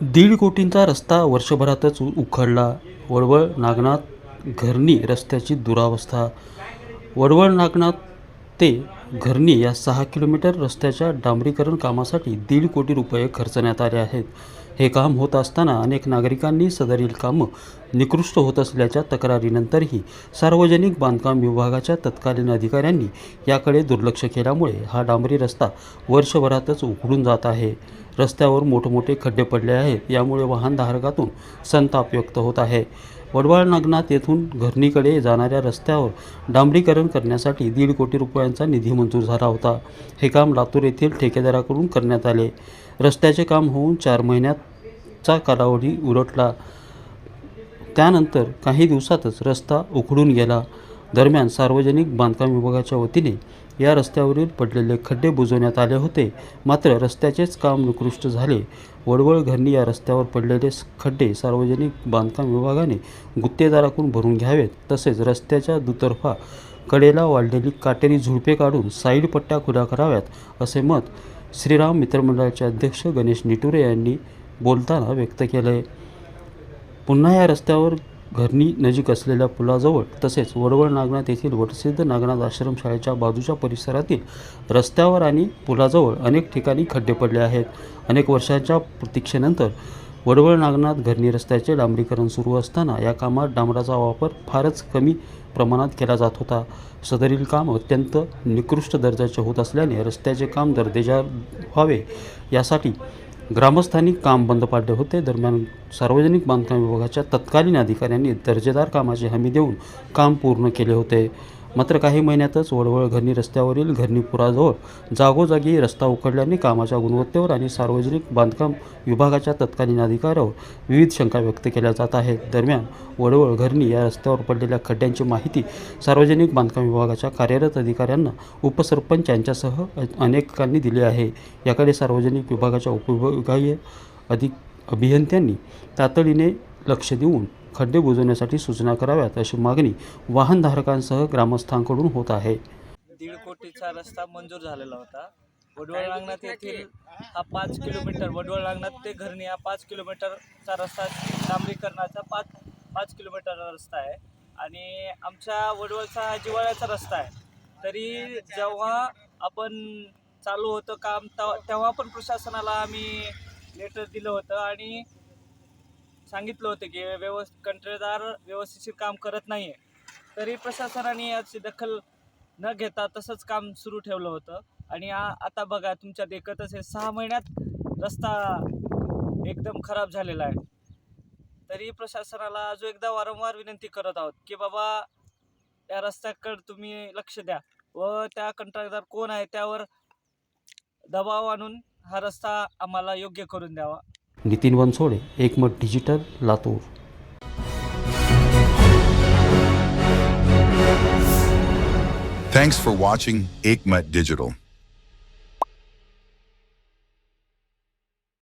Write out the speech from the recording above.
दीड कोटींचा रस्ता वर्षभरातच उखडला. वडवळ नागनाथ घरणी रस्त्याची दुरावस्था. वडवळ नागनाथ ते घरणी या सहा किलोमीटर रस्त्याच्या डांबरीकरण कामासाठी दीड कोटी रुपये खर्चण्यात आले आहेत. हे काम होत असताना अनेक नागरिकांनी सदरील कामं निकृष्ट होत असल्याच्या तक्रारीनंतरही सार्वजनिक बांधकाम विभागाच्या तत्कालीन अधिकाऱ्यांनी याकडे दुर्लक्ष केल्यामुळे हा डांबरी रस्ता वर्षभरातच उघडून जात आहे. रस्त्यावर मोठमोठे खड्डे पडले आहेत यामुळे वाहनधारकातून संताप व्यक्त होत आहे. वडवाळ नागनाथ येथून घरणीकडे जाणाऱ्या रस्त्यावर डांबरीकरण करण्यासाठी दीड कोटी रुपयांचा निधी मंजूर झाला होता. हे काम लातूर येथील ठेकेदाराकडून करण्यात आले. रस्त्याचे काम होऊन चार महिन्यात चा कालावधी उलटला. त्यानंतर काही दिवसातच रस्ता उखडून गेला. दरम्यान सार्वजनिक बांधकाम विभागाच्या वतीने या रस्त्यावरील पडलेले खड्डे बुजवण्यात आले होते. मात्र रस्त्याचेच काम निकृष्ट झाले. वडवळ घरणी या रस्त्यावर पडलेले खड्डे सार्वजनिक बांधकाम विभागाने गुत्तेदाराकडून भरून घ्यावेत. तसेच रस्त्याच्या दुतर्फा कडेला वाढलेली काटेरी झुडपे काढून साईड पट्ट्या खुल्या कराव्यात असे मत श्रीराम मित्रमंडळाचे अध्यक्ष गणेश निटुरे यांनी बोलताना व्यक्त केले आहे पुन्हा या रस्त्यावर घरणी नजीक असलेल्या पुलाजवळ तसेच वडवळ नागनाथ येथील वटसिद्ध नागनाथ आश्रमशाळेच्या बाजूच्या परिसरातील रस्त्यावर आणि पुलाजवळ अनेक ठिकाणी खड्डे पडले आहेत. अनेक वर्षांच्या प्रतीक्षेनंतर वडवळ नागनाथ घरणी रस्त्याचे डांबरीकरण सुरू असताना या कामात डांबराचा वापर फारच कमी प्रमाणात केला जात होता. सदरील काम अत्यंत निकृष्ट दर्जाचे होत असल्याने रस्त्याचे काम दर्जेदार व्हावे यासाठी ग्रामस्थांनी काम बंद पाडले होते. दरम्यान सार्वजनिक बांधकाम विभागाच्या तत्कालीन अधिकाऱ्यांनी दर्जेदार कामाची हमी देऊन काम पूर्ण केले होते. मात्र काही महिन्यातच वडवळ घरणी रस्त्यावरील घरणीपुराजवळ जागोजागी रस्ता उखडल्याने कामाच्या गुणवत्तेवर आणि सार्वजनिक बांधकाम विभागाच्या तत्कालीन अधिकाऱ्यावर विविध शंका व्यक्त केल्या जात आहेत. दरम्यान वडवळ घरणी या रस्त्यावर पडलेल्या खड्ड्यांची माहिती सार्वजनिक बांधकाम विभागाच्या कार्यरत अधिकाऱ्यांना उपसरपंच यांच्यासह अनेकांनी दिली आहे. याकडे सार्वजनिक विभागाच्या उपविभागीय अधिक अभियंत्यांनी तातडीने लक्ष देऊन खड्डे बुजवण्यासाठी सूचना कराव्यात अशी मागणी वाहनधारकांसह ग्रामस्थांकडून होत आहे. दीड कोटीचा रस्ता मंजूर झालेला होता. वडवळ नागनाथ येथील हा पाच किलोमीटर वडवळ नागनाथ ते घरणी हा पाच किलोमीटरचा रस्ता डांबरीकरणाचा पाच पाच किलोमीटरचा रस्ता आहे. आणि आमच्या वडवळचा जिवाळ्याचा रस्ता आहे. तरी जेव्हा आपण चालू होतं काम तेव्हा तेव्हा पण प्रशासनाला आम्ही लेटर दिलं होतं आणि सांगितलं होतं की व्यवस्थित कंत्रेदार व्यवस्थित काम करत नाही आहे तरी प्रशासनाने याची दखल न घेता तसंच काम सुरू ठेवलं होतं. आणि आता बघा तुमच्या देखतच हे सहा महिन्यात रस्ता एकदम खराब झालेला आहे. तरी प्रशासनाला अजून एकदा वारंवार विनंती करत आहोत की बाबा या रस्त्याकडे तुम्ही लक्ष द्या व त्या कंत्राटदार कोण आहे त्यावर दबाव आणून हा रस्ता आम्हाला योग्य करून द्यावा. Nitin Bansode Ekmat digital Latur Thanks for watching Aikmat Digital.